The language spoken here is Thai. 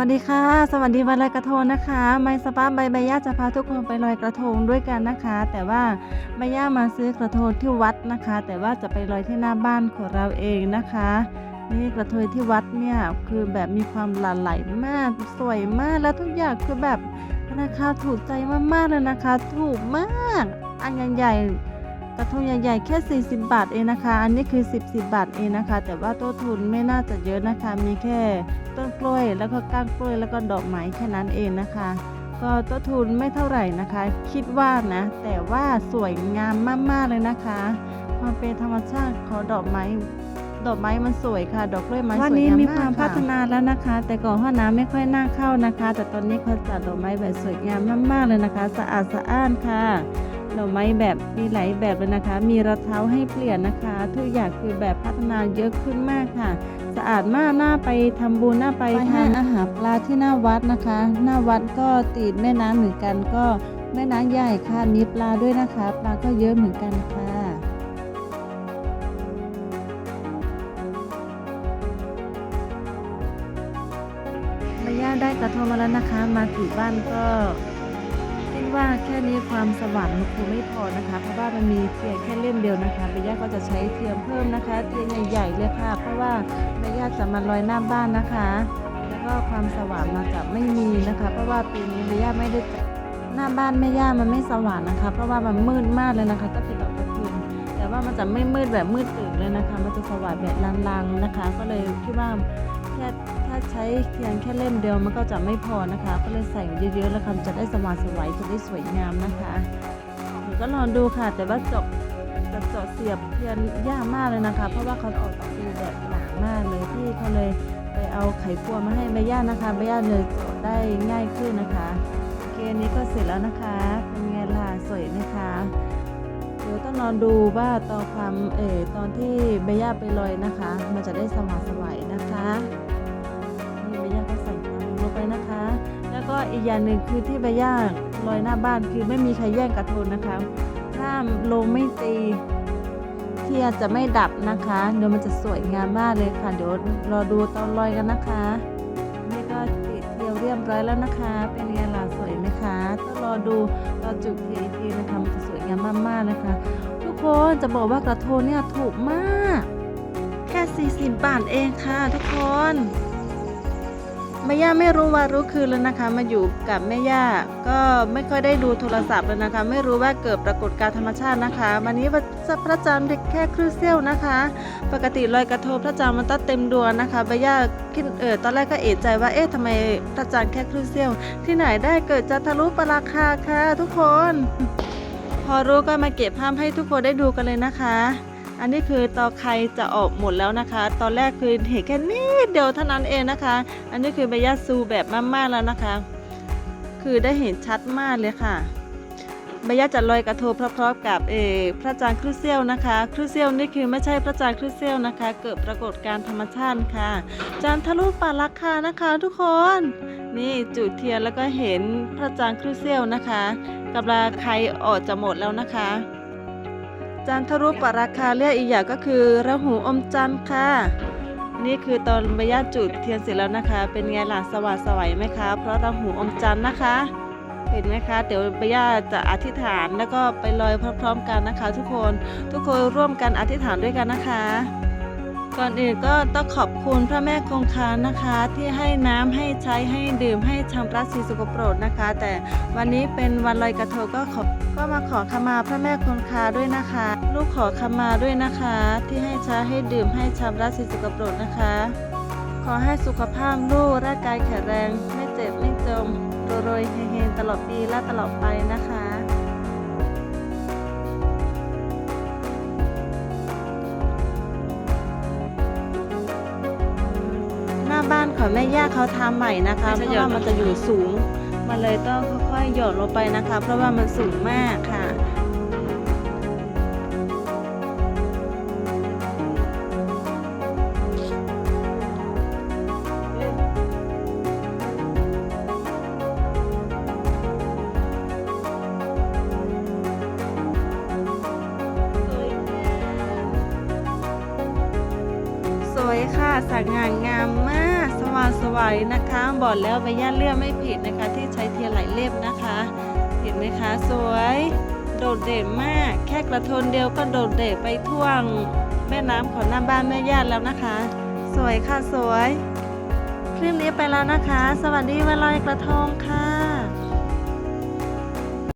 วัสดีค่ะ สวัสดีวันลอยกระทงนะคะ ไมสปาใบใบย่าจะพาทุกคนไปลอยกระทงด้วยกันนะคะ แต่ว่าใบย่ามาซื้อกระทงที่วัดนะคะ แต่ว่าจะไปลอยที่หน้าบ้านของเราเองนะคะ นี่กระทงที่วัดเนี่ยคือแบบมีความหลาไหลมากสวยมากแล้วทุกอย่างคือแบบราคาถูกใจมากๆเลยนะคะ ถูกมาก อันใหญ่ๆกระทงใหญ่ๆแค่ 40 บาทเองนะคะ อันนี้คือ 10 10บาทเองนะคะ แต่ว่าต้นทุนไม่น่าจะเยอะนะคะมีแค่ ต้นกล้วย แล้วก็ก้านกล้วยแล้วก็ดอกไม้แค่นั้นเองนะคะ ก็ต้นทุนไม่เท่าไหร่นะคะ คิดว่านะ แต่ว่าสวยงามมากๆเลยนะคะ ความเป็นธรรมชาติของดอกไม้ดอกไม้มันสวยค่ะ ดอกกล้วยไม้สวยงามมากวันนี้มีความพัฒนาแล้วนะคะ แต่ก่อนห้องน้ำไม่ค่อยน่าเข้านะคะ แต่ตอนนี้เขาจัดดอกไม้แบบสวยงามมากๆเลยนะคะ สะอาดสะอ้านค่ะดอกไม้แบบมีหลายแบบเลยนะคะ มีรองเท้าให้เปลี่ยนนะคะ ทุกอย่างคือแบบพัฒนาเยอะขึ้นมากค่ะ อาดมากน่าไปทำบุญน่าไปทานอาหารปลาที่หน้าวัดนะคะ หน้าวัดก็ติดแม่น้ำเหมือนกันก็แม่น้ำใหญ่ค่ะมีปลาด้วยนะคะ ปลาก็เยอะเหมือนกันค่ะแม่ย่าได้กระทงมาแล้วนะคะ มาถึงบ้านก็ ว่าแค่นี้ความสว่างมันคงไม่พอนะคะ เพราะว่ามันมีเทียนแค่เล่มเดียวนะคะแม่ย่าก็จะใช้เทียนเพิ่มนะคะ เทียนใหญ่ๆเลยค่ะ เพราะว่าแม่ย่าจะมาลอยหน้าบ้านนะคะ แล้วก็ความสว่างมาจะไม่มีนะคะ เพราะว่าปีนี้แม่ย่าไม่ได้จัดหน้าบ้านแม่ย่ามันไม่สว่างนะคะ เพราะว่ามันมืดมากเลยนะคะก็เป็นดอกกระทุนแต่ว่ามันจะไม่มืดแบบมืดตื่นเลยนะคะ มันจะสว่างแบบลางๆนะคะ ก็เลยคิดว่าแค่าใช้เพียงแค่เล่มเดียวมันก็จะไม่พอนะคะ ก็เลยใส่เยอะๆ แล้วค่ะจะได้สว่างสวยจะได้สวยงามนะคะหนูก็ลองดูค่ะ แต่ว่าจาะจะเจาะเสียบเทียนยากมากเลยนะคะ เพราะว่าเขาออกตะปูแบบหนามากเลยที่เขาเลยไปเอาไขควงมาให้ใบย่านะคะใบย่าเลยเจาะได้ง่ายขึ้นนะคะโอเคอันนี้ก็เสร็จแล้วนะคะ เป็นไงล่ะสวยไหมคะเดี๋ยวต้องนอนดูว่าตอนความเออตอนที่เบย่าไปลอยนะคะ มันจะได้สว่างสวยนะคะ ก็อีกอย่างหนึ่งคือที่เบย่าลอยหน้าบ้านคือไม่มีใครแย่งกระทงนะคะ ถ้าลมไม่ตีเทียนจะไม่ดับนะคะ เดี๋ยวมันจะสวยงามมากเลยค่ะ เดี๋ยวรอดูตอนลอยกันนะคะนี่ก็ติดเทียวเรียบร้อยแล้วนะคะ เป็นไงล่ะสวยไหมคะต้องรอดูตอจุดเทียนอีกทีนะคะมันจะสวยงามมากๆนะคะ ทุกคนจะบอกว่ากระทงเนี่ยถูกมาก แค่ 40 บาทเองค่ะ ทุกคน แม่ย่าไม่รู้ว่ารู้คืนแล้วนะคะ มาอยู่กับแม่ย่าก็ไม่ค่อยได้ดูโทรศัพท์เลยนะคะ ไม่รู้ว่าเกิดปรากฏการธรรมชาตินะคะ วันนี้พระจันทร์แค่ครึ่งเสี้ยวนะคะ ปกติลอยกระทงพระจันทร์มันต้งเต็มดวงนะคะแม่ย่าคิดเออตอนแรกก็เอะใจว่าเอ๊ะทำไมพระจันทร์แค่ครึ่งเสี้ยว ที่ไหนได้เกิดจะทะลุปราคาค่ะทุกคน พอรู้ก็มาเก็บภาพให้ทุกคนได้ดูกันเลยนะคะ อันนี้คือตอไข่จะออกหมดแล้วนะคะ ตอนแรกคือเห็นแค่นิ ดเดียวเท่านั้นเองนะคะ อันนี้คือใบยาซูแบบมากๆแล้วนะคะ คือได้เห็นชัดมากเลยค่ะใบยาจะลอยกระทงพร้อมๆกับเอพระจันทร์คริสเซียลนะคะคริสเซียลนี่คือไม่ใช่พระจันทร์คริสเซียลนะคะ เกิดปรากฏการธรรมชาติค่ะจันทรุปาราคานะคะ ทุกคน นี่จุดเทียนแล้วก็เห็นพระจันทร์คริสเซียลนะคะกำลังไข่ออกจะหมดแล้วนะคะ จันทรุปราคาเรียกอีกอย่างก็คือระหูอมจันทร์ค่ะ นี่คือตอนใบญาจุดเทียนเสร็จแล้วนะคะ เป็นไงล่ะสว่างสวัยไหมคะ เพราะราหูอมจันทร์นะคะ เห็นไหมคะ เดี๋ยวใบญาจะอธิษฐานแล้วก็ไปลอยพร้อมๆกันนะคะ ทุกคน ทุกคนร่วมกันอธิษฐานด้วยกันนะคะ ก่อนอื่นก็ต้องขอบคุณพระแม่คงคานะคะ ที่ให้น้ำให้ใช้ให้ดื่มให้ชำระสิ่งสกปรกนะคะ แต่วันนี้เป็นวันลอยกระทงก็ขอก็มาขอขมาพระแม่คงคาด้วยนะคะ ลูกขอขมาด้วยนะคะ ที่ให้ใช้ให้ดื่มให้ชำระสิ่งสกปรกนะคะ ขอให้สุขภาพลูกร่างกายแข็งแรง ไม่เจ็บไม่จมโรยๆเฮงๆตลอดปีและตลอดไปนะคะ แม่ย่าเขาทำใหม่นะคะเพไม่ราะใช่หย่อว่านมันจะอยู่สูง มันเลยต้องค่อยๆหย่อนลงไปนะคะ เพราะว่ามันสูงมากค่ะสวยค่ะสง่างามมาก สว่าสวัยนะคะบอกแล้วใบหญ้าเลื่อมไม่ผิดนะคะ ที่ใช้เทียนหลายเล่มนะคะ เห็นไหมคะสวย โดดเด่นมาก แค่กระทนเดียวก็โดดเด่นไปท่วง แม่น้ำของหน้าบ้านแม่ย่าแล้วนะคะ สวยค่ะสวย คลิปนี้ไปแล้วนะคะ สวัสดีวันลอยกระทงค่ะ